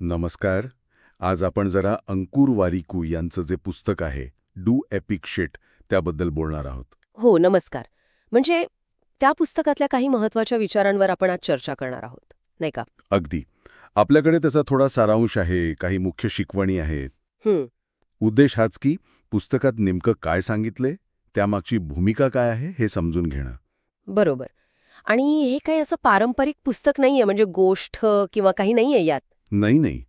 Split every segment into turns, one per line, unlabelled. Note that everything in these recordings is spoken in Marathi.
नमस्कार. आज आपण जरा अंकुर वारिकू यांचं जे पुस्तक आहे डू एपिक शिट त्याबद्दल बोलणार आहोत.
हो नमस्कार. म्हणजे त्या पुस्तकातल्या काही महत्त्वाच्या विचारांवर आपण आज चर्चा करणार आहोत नाही का?
अगदी. आपल्याकडे त्याचा थोडा सारांश आहे काही मुख्य शिकवणी आहेत.
हं,
उद्देश हाच की पुस्तकात नेमकं काय सांगितले त्यामागची भूमिका काय आहे हे समजून घेणं.
बरोबर. आणि हे काही असं पारंपरिक पुस्तक नाहीये म्हणजे गोष्ट किंवा काही नाहीये यात.
नाही नाही.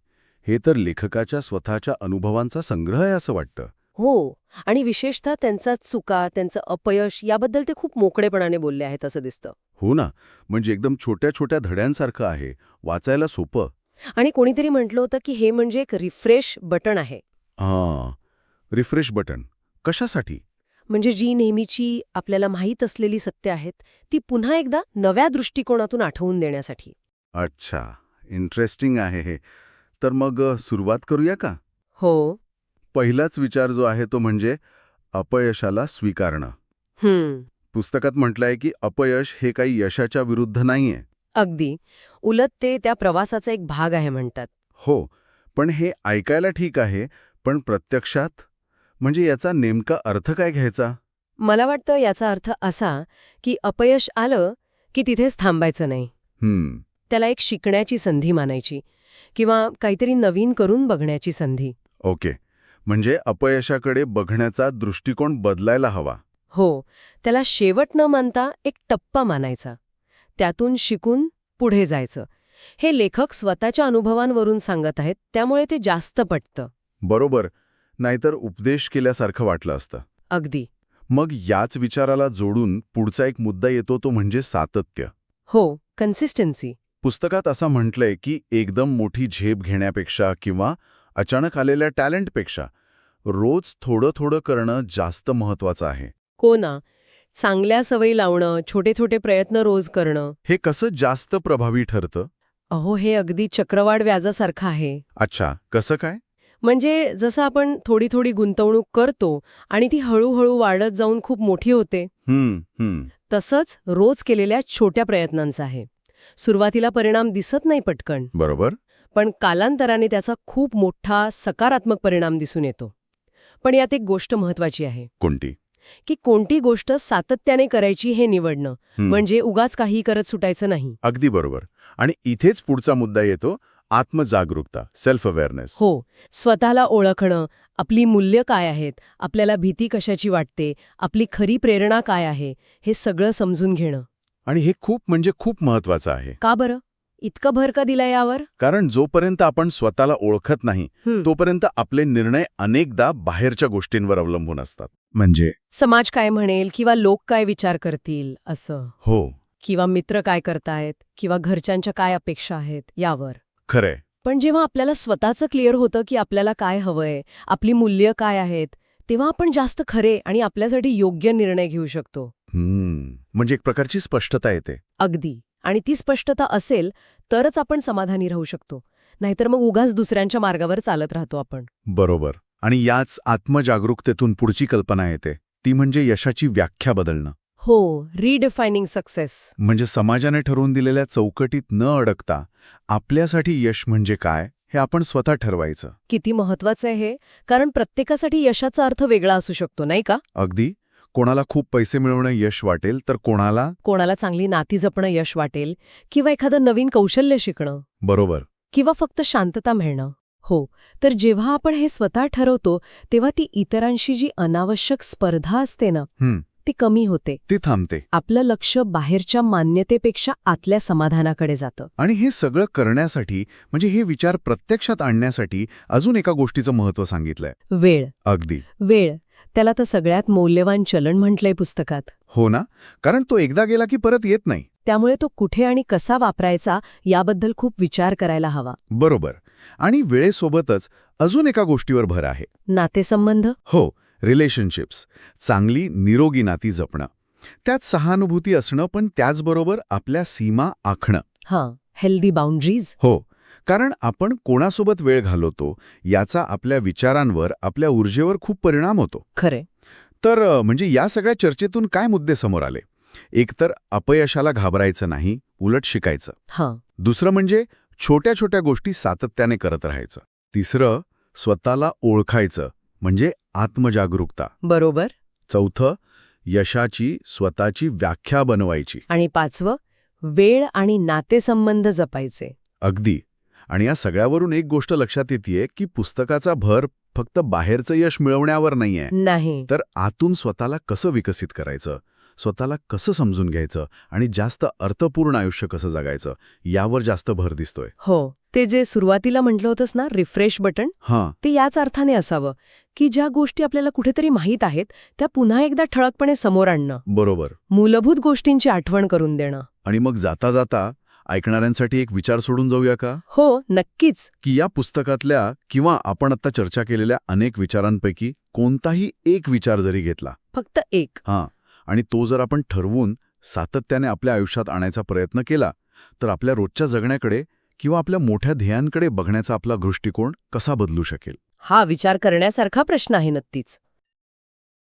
हे तर लेखकाच्या स्वतःच्या अनुभवांचा संग्रह आहे असं वाटतं.
हो. आणि विशेषतः त्यांचा चुका त्यांचं अपयश याबद्दल ते खूप मोकळेपणाने बोलले आहेत असं दिसतं.
हो ना. म्हणजे एकदम छोट्या छोट्या धड्यांसारखं आहे. वाचायला सोपं.
आणि कोणीतरी म्हटलं होतं की हे म्हणजे एक रिफ्रेश बटन आहे.
हां. Refresh button. कशासाठी?
म्हणजे जी नेहमीची आपल्याला माहीत असलेली सत्य आहेत ती पुन्हा एकदा नव्या दृष्टिकोनातून आठवून देण्यासाठी.
अच्छा. इंटरेस्टिंग आहे हे. तर मग सुरुवात करूया का?
हो.
पहिलाच विचार जो आहे तो म्हणजे अपयशाला स्वीकारणं. पुस्तकात म्हटलंय की अपयश हे काही यशाच्या विरुद्ध नाहीये.
अगदी. उलट ते त्या प्रवासाचा एक भाग आहे म्हणतात.
हो. पण हे ऐकायला ठीक आहे पण प्रत्यक्षात? म्हणजे याचा नेमका अर्थ काय घ्यायचा?
मला वाटतं याचा अर्थ असा की अपयश आलं की तिथेच थांबायचं नाही.
हम्म.
त्याला एक शिकण्याची संधी मानायची किंवा काहीतरी नवीन करून बघण्याची संधी.
ओके. म्हणजे अपयशाकडे बघण्याचा दृष्टिकोन बदलायला हवा.
हो. त्याला शेवट न मानता एक टप्पा मानायचा. त्यातून शिकून पुढे जायचं. हे लेखक स्वतःच्या अनुभवांवरून सांगत आहेत त्यामुळे ते जास्त पटतं.
बरोबर. नाहीतर उपदेश केल्यासारखं वाटलं असतं.
अगदी.
मग याच विचाराला जोडून पुढचा एक मुद्दा येतो तो म्हणजे सातत्य.
हो. कन्सिस्टन्सी.
पुस्तकात असं म्हटलंय की एकदम मोठी झेप घेण्यापेक्षा किंवा अचानक आलेल्या टॅलेंटपेक्षा रोज थोडं थोडं करणं जास्त महत्वाचं आहे.
को ना. चांगल्या सवयी लावणं छोटे छोटे प्रयत्न रोज करणं.
हे कसं जास्त प्रभावी ठरतं?
अहो हे अगदी चक्रवाढ व्याजासारखं आहे.
अच्छा कसं काय?
म्हणजे जसं आपण थोडी थोडी गुंतवणूक करतो आणि ती हळूहळू वाढत जाऊन खूप मोठी होते
हम्म हम्म.
तसंच रोज केलेल्या छोट्या प्रयत्नांचं आहे. सुरुवातीला परिणाम दिसत नाही पटकन.
बरोबर.
पण कालांतराने त्याचा खूप मोठा सकारात्मक परिणाम दिसून येतो. पण यात एक गोष्ट महत्वाची आहे.
कोणती?
की कोणती गोष्ट सातत्याने करायची हे निवडणं. म्हणजे उगाच काही करत सुटायचं नाही.
अगदी बरोबर. आणि इथेच पुढचा मुद्दा येतो आत्मजागरूकता सेल्फ अवेअरनेस
हो. स्वतःला ओळखणं आपली मूल्य काय आहेत आपल्याला भीती कशाची वाटते आपली खरी प्रेरणा काय आहे हे सगळं समजून घेणं.
आणि हे खूप म्हणजे खूप महत्वाचं आहे.
का बरं? इतकं भर का दिला यावर?
कारण जोपर्यंत आपण स्वतःला ओळखत नाही. तोपर्यंत आपले निर्णय अनेकदा बाहेरच्या गोष्टींवर अवलंबून असतात. म्हणजे?
समाज काय म्हणेल किंवा लोक काय विचार करतील असं?
हो.
किंवा मित्र काय करतायत किंवा घरच्यांच्या काय अपेक्षा आहेत यावर?
खरंय.
पण जेव्हा आपल्याला स्वतःचं क्लिअर होतं की आपल्याला काय हवंय आपली मूल्य काय आहेत तेव्हा आपण जास्त खरे आणि आपल्यासाठी योग्य निर्णय घेऊ शकतो.
हम्म. म्हणजे एक प्रकारची स्पष्टता येते.
अगदी. आणि ती स्पष्टता असेल तरच आपण समाधानी राहू शकतो. नाहीतर मग उगाच दुसऱ्यांच्या मार्गावर चालत राहतो आपण.
बरोबर. आणि याच आत्मजागरूकतेतून पुढची कल्पना येते. ती म्हणजे यशाची व्याख्या बदलणं.
हो रिडिफायनिंग सक्सेस
म्हणजे समाजाने ठरवून दिलेल्या चौकटीत न अडकता आपल्यासाठी यश म्हणजे काय हे आपण स्वतः ठरवायचं.
किती महत्वाचं आहे हे कारण प्रत्येकासाठी यशाचा अर्थ वेगळा असू शकतो नाही का?
अगदी. कोणाला खूप पैसे मिळवणं यश वाटेल तर कोणाला?
कोणाला चांगली नाती जपणं यश वाटेल किंवा एखादं नवीन कौशल्य शिकणं.
बरोबर.
किंवा फक्त शांतता मिळणं. हो तर जेव्हा आपण हे स्वतः ठरवतो तेव्हा ती इतरांशी जी अनावश्यक स्पर्धा असते ना. ती कमी होते.
ती थांबते.
आपलं लक्ष बाहेरच्या मान्यतेपेक्षा आतल्या समाधानाकडे जातं.
आणि हे सगळं करण्यासाठी म्हणजे हे विचार प्रत्यक्षात आणण्यासाठी अजून एका गोष्टीचं महत्त्व सांगितलंय.
वेळ.
अगदी.
वेळ. त्याला तर सगळ्यात मौल्यवान चलन म्हटलंय पुस्तकात.
हो ना? कारण तो एकदा गेला की परत येत नाही.
त्यामुळे तो कुठे आणि कसा वापरायचा याबद्दल खूप विचार करायला हवा.
बरोबर. आणि वेळेसोबतच अजून एका गोष्टीवर भर आहे.
नातेसंबंध?
हो रिलेशनशिप्स. चांगली निरोगी नाती जपणं. त्यात सहानुभूती असणं पण त्याचबरोबर आपल्या सीमा आखणं.
हां हेल्दी बाउंड्रीज?
हो कारण आपण कोणासोबत वेळ घालवतो याचा आपल्या विचारांवर आपल्या ऊर्जेवर खूप परिणाम होतो.
खरे
तर म्हणजे या सगळ्या चर्चेतून काय मुद्दे समोर आले? एकतर अपयशाला घाबरायचं नाही उलट शिकायचं.
हां.
दुसरं म्हणजे छोट्या छोट्या गोष्टी सातत्याने करत राहायचं. तिसरं स्वतःला ओळखायचं म्हणजे आत्मजागरूकता.
बरोबर.
चौथं यशाची स्वतःची व्याख्या बनवायची.
आणि पाचवं वेळ आणि नातेसंबंध जपायचे.
अगदी. आणि या सगळ्यावरून एक गोष्ट लक्षात येते की पुस्तकाचा भर फक्त बाहेरचं यश मिळवण्यावर नाहीये.
नाही.
तर आतून स्वतःला कसं विकसित करायचं? स्वतःला कसं समजून घ्यायचं? आणि जास्त अर्थपूर्ण आयुष्य कसं जगायचं? यावर जास्त भर दिसतोय.
हो. ते जे सुरुवातीला म्हटलं होतंस ना रिफ्रेश बटन
हां.
ते याच अर्थाने असावं की ज्या गोष्टी आपल्याला कुठेतरी माहीत आहेत त्या पुन्हा एकदा ठळकपणे समोर आणणं.
बरोबर.
मूलभूत गोष्टींची आठवण करून देणं.
आणि मग जाता जाता ऐकणाऱ्यांसाठी एक विचार सोडून जाऊया का?
हो नक्कीच.
की या पुस्तकातल्या किंवा आपण आता चर्चा केलेल्या अनेक विचारांपैकी कोणताही एक विचार जरी घेतला.
फक्त एक.
हां. आणि तो जर आपण ठरवून सातत्याने आपल्या आयुष्यात आणायचा प्रयत्न केला तर आपल्या रोजच्या जगण्याकडे किंवा आपल्या मोठ्या ध्येयांकडे बघण्याचा आपला दृष्टिकोन कसा बदलू शकेल?
हा विचार करण्यासारखा प्रश्न आहे नक्कीच.